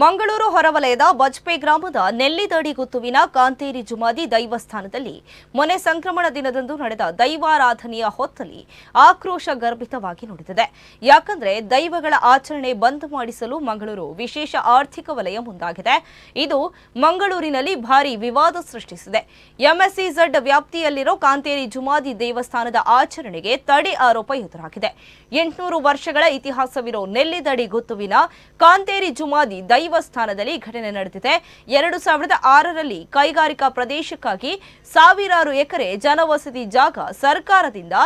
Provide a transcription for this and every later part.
ಮಂಗಳೂರು ಹೊರವಲಯದ ಬಜ್ಪೆ ಗ್ರಾಮದ ನೆಲ್ಲಿದಡಿ ಗುತ್ತುವಿನ ಕಾಂತೇರಿ ಜುಮಾದಿ ದೈವಸ್ಥಾನದಲ್ಲಿ ಮೊನೆ ಸಂಕ್ರಮಣ ದಿನದಂದು ನಡೆದ ದೈವಾರಾಧನೆಯ ಹೊತ್ತಲ್ಲಿ ಆಕ್ರೋಶ ಗರ್ಭಿತವಾಗಿ ನುಡಿದಿದೆ. ಯಾಕಂದ್ರೆ ದೈವಗಳ ಆಚರಣೆ ಬಂದ್ ಮಾಡಿಸಲು ಮಂಗಳೂರು ವಿಶೇಷ ಆರ್ಥಿಕ ವಲಯ ಮುಂದಾಗಿದೆ. ಇದು ಮಂಗಳೂರಿನಲ್ಲಿ ಭಾರಿ ವಿವಾದ ಸೃಷ್ಟಿಸಿದೆ. ಎಂಎಸ್ಇಝಡ್ ವ್ಯಾಪ್ತಿಯಲ್ಲಿರೋ ಕಾಂತೇರಿ ಜುಮಾದಿ ದೇವಸ್ಥಾನದ ಆಚರಣೆಗೆ ತಡೆ ಆರೋಪ ಎದುರಾಗಿದೆ. ಎಂಟುನೂರು ವರ್ಷಗಳ ಇತಿಹಾಸವಿರೋ ನೆಲ್ಲಿದಡಿ ಗುತ್ತುವಿನ ಕಾಂತೇರಿ ಜುಮಾದಿ ದೈವಸ್ಥಾನದಲ್ಲಿ ಘಟನೆ ನಡೆದಿದೆ. ಎರಡು ಸಾವಿರದ ಆರರಲ್ಲಿ ಕೈಗಾರಿಕಾ ಪ್ರದೇಶಕ್ಕಾಗಿ ಸಾವಿರಾರು ಎಕರೆ ಜನವಸತಿ ಜಾಗ ಸರ್ಕಾರದಿಂದ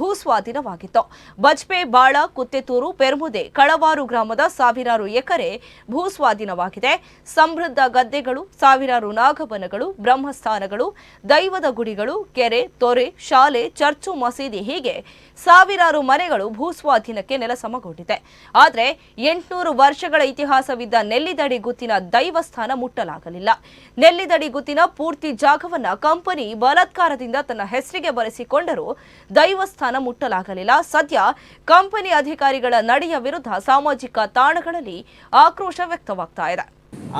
ಭೂಸ್ವಾಧೀನವಾಗಿತ್ತು. ಬಜ್ಪೆ, ಬಾಳ ಕುತ್ತೆತೂರು ಪೆರ್ಮುದೆ, ಕಳವಾರು ಗ್ರಾಮದ ಸಾವಿರಾರು ಎಕರೆ ಭೂಸ್ವಾಧೀನವಾಗಿದೆ. ಸಮೃದ್ಧ ಗದ್ದೆಗಳು, ಸಾವಿರಾರು ನಾಗಬನಗಳು, ಬ್ರಹ್ಮಸ್ಥಾನಗಳು, ದೈವದ ಗುಡಿಗಳು, ಕೆರೆ, ತೊರೆ, ಶಾಲೆ, ಚರ್ಚು, ಮಸೀದಿ ಹೀಗೆ ಸಾವಿರಾರು ಮನೆಗಳು ಭೂಸ್ವಾಧೀನಕ್ಕೆ ನೆಲಸಮಗೊಂಡಿದೆ. ಆದರೆ ಎಂಟುನೂರು ವರ್ಷಗಳ ಇತಿಹಾಸವಿದ್ದ ನೆಲ್ಲಿದಡಿ ಗುತ್ತಿನ ದೈವಸ್ಥಾನ ಮುಟ್ಟಲಾಗಲಿಲ್ಲ. ನೆಲ್ಲಿದಡಿ ಗುತ್ತಿನ ಪೂರ್ತಿ ಜಾಗವನ್ನ ಕಂಪನಿ ಬಲಾತ್ಕಾರದಿಂದ ತನ್ನ ಹೆಸರಿಗೆ ಬರೆಸಿಕೊಂಡರೂ ದೈವಸ್ಥಾನ ಮುಟ್ಟಲಾಗಲಿಲ್ಲ. ಸದ್ಯ ಕಂಪನಿ ಅಧಿಕಾರಿಗಳ ನಡೆಯ ವಿರುದ್ಧ ಸಾಮಾಜಿಕ ತಾಣಗಳಲ್ಲಿ ಆಕ್ರೋಶ ವ್ಯಕ್ತವಾಗ್ತಾ ಇದೆ.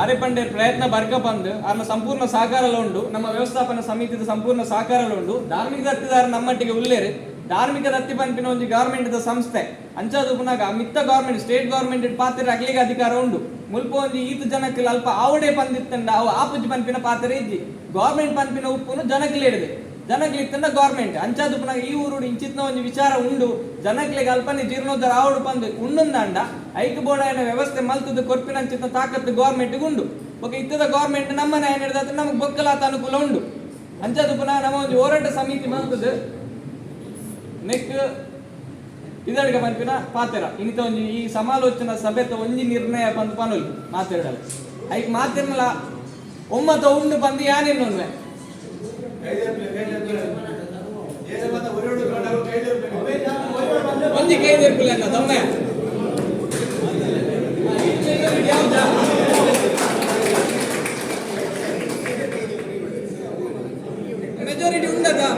ಆರೆಪಂಡೆ ಪ್ರಯತ್ನ ಬರ್ಕ ಬಂದು ಅನ್ನ ಸಂಪೂರ್ಣ ಸಹಕಾರಲ ಉಂಡು ನಮ್ಮ ವ್ಯವಸ್ಥಾಪನಾ ಸಮಿತಿದ ಸಂಪೂರ್ಣ ಸಹಕಾರಲ ಉಂಡು ಧಾರ್ಮಿಕ ದತ್ತಿದಾರ ನಮ್ಮಟ್ಟಿಗೆ ಉಳ್ಳೇರು ಧಾರ್ಮಿಕ ದತ್ತಿ ಪಂಪಿನ ಒಂದು ಗವರ್ಮೆಂಟ್ ಸಂಸ್ಥೆ. ಅಂಚಾದು ಪುನಗ ಮಿತ್ತ ಗವರ್ಮೆಂಟ್ ಸ್ಟೇಟ್ ಗವರ್ಮೆಂಟ್ ಪಾತ್ರ ಅಗ್ಲಿಗೆ ಅಧಿಕಾರ ಉಂಡು ಮುಲ್ಪ ಒಂದು ಈತ ಜನಕ್ಕೆ ಅಲ್ಪ ಆವಡೆ ಪಂದಿತ್ತಂಡ ಅವು ಆಪುಜಿ ಪಂಪಿನ ಪಾತ್ರ ಇದ್ದಿ ಗವರ್ಮೆಂಟ್ ಪಂಪಿನ ಉಪ್ಪುನು ಜನಕ್ಕೆ ಹಿಡಿದೆ ಜನಕ್ಲಿತ್ತಂಡ ಗವರ್ಮೆಂಟ್ ಅಂಚಾದು ಪುನಗ ಈ ಊರು ಇಂಚಿತ್ನ ಒಂದು ವಿಚಾರ ಉಂಡು. ಜನಕ್ಲಿಗೆ ಅಲ್ಪನೆ ಜೀರ್ಣೋದ್ಧಾರ ಆವಡು ಪಂದು ಉಂಡುಂದಾಂಡ ಐಕ್ ಬೋರ್ಡ್ ವ್ಯವಸ್ಥೆ ಮಲ್ತದ ಕೊರ್ಪಿನ ಅಂಚಿತ್ನ ತಾಕತ್ತು ಗವರ್ಮೆಂಟ್ ಉಂಡು. ಓಕೆ, ಇತ್ತದ ಗವರ್ಮೆಂಟ್ ನಮ್ಮನ್ನ ಏನ್ ಹಿಡಿದ ನಮಗೆ ಬೊಕ್ಕಲಾತ ಅನುಕೂಲ ಉಂಡು. ಅಂಚಾದು ಪುನಃ ನಮ್ಮ ಒಂದು ಹೋರಾಟ ಸಮಿತಿ ಮಲ್ತದ ನೆಕ್ಸ್ಟ್ ಇದರಿಗೆ ಪನ್ಪಿನ ಪಾತೆರ ಇನಿತ ಒಂಜಿ ಈ ಸಮಾಲೋಚನಾ ಸಭೆತ ಒಂಜಿ ನಿರ್ಣಯ ಬಂದು ಪನೊಲಿ ಮಾತೆರಡಲ್ಲ ಐಕ್ ಮಾತೆರ್ನಲ ಒಮ್ಮತ ಉಂಡು ಬಂದು ಯಾನಿನ್ನೊಂದೆ ಒಂಜಿ ಕೈದಿರ್ಪಿಲ್ಲ ದೊಮ್ಮೆ ಯಾವುದಾ ಮೆಜಾರಿಟಿ ಉಂಡದಾ